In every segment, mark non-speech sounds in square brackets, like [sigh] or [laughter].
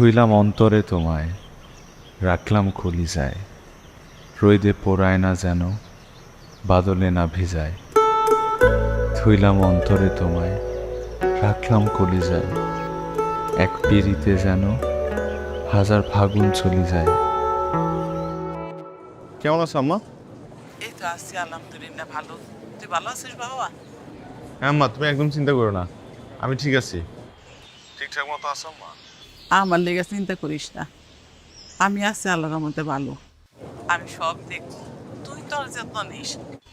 থুইলাম অন্তরে তোমায় রাখলাম কলিজায়। রইদে পোড়ায় না যেন বাদলে না ভিজায়। থুইলাম অন্তরে তোমায় রাখলাম কলিজায়। এক পিড়িতে যেন হাজার ফাগুন চলি যায়। কেমন আছো আম্মা? এই তো আছি আলহামদুলিল্লাহ ভালো। তুই ভালো আছিস বাবা? হ্যাঁ আম্মা তুমি একদম চিন্তা করো না। আমি ঠিক আছি। ঠিকঠাক মতো আছো আম্মা? আমার লেগে চিন্তা করিস না। আমি আছি আল্লাহর মধ্যে ভালো। আমি সব দেখব তুই তোর যত্ন নিস।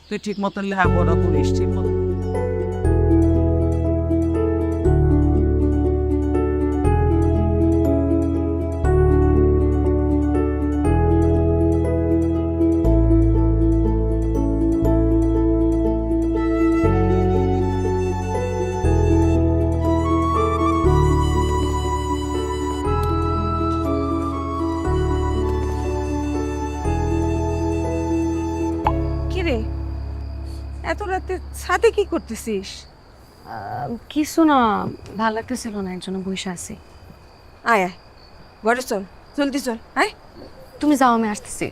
তুই ঠিক মতন লেখাপড়া করিস ঠিক মতো কিরে এত রাতে ছাদে কি করতেছিস? কিছু না ভালো লাগতেছিল না একজন বসে আছি। আয় আয়। ঘরে চল জলদি চল আয়। তুমি যাও আমি আসতেছি।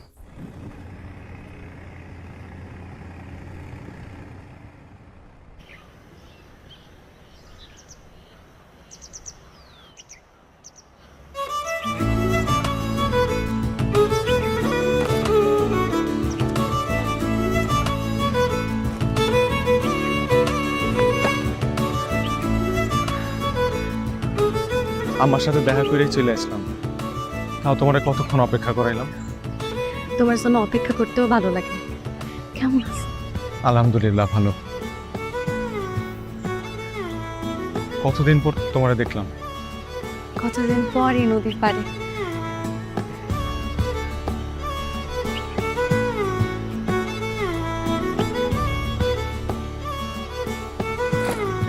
আমার সাথে দেখা করেই চলে আসলাম। তাও তোমার কতক্ষণ অপেক্ষা করাইলাম? তোমার জন্য অপেক্ষা করতেও ভালো লাগে। কেমন আছো? আলহামদুলিল্লাহ ভালো। কতদিন পর তোমারে দেখলাম? কতদিন পর এই নদীর পাড়ে।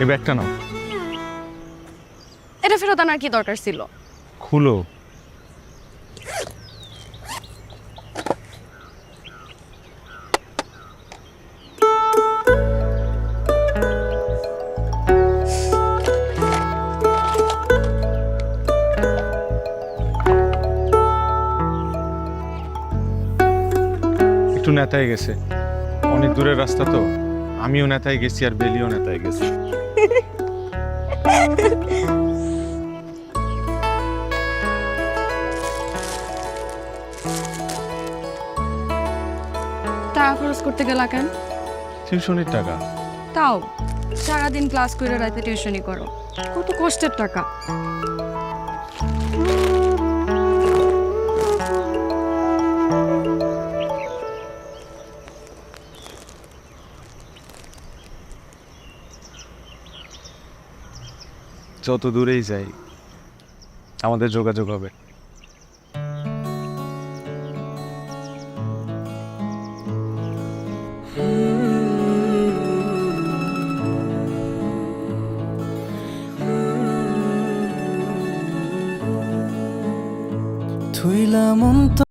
এই ব্যাগটা নাও। এটা ফেরত আনার কি দরকার ছিল? খুলো। একটু নেতায় গেছে। অনেক দূরের রাস্তা তো। আমিও নেতায় গেছি আর বেলিও নেতায় গেছে। [laughs] টাকা খরচ করতে গেলা কেন? টিউশনের টাকা। তাও সারাদিন ক্লাস করে রাতে টিউশনি করো। কত কষ্টের টাকা। যত দূরেই যাই আমাদের যোগাযোগ হবে। অন্ত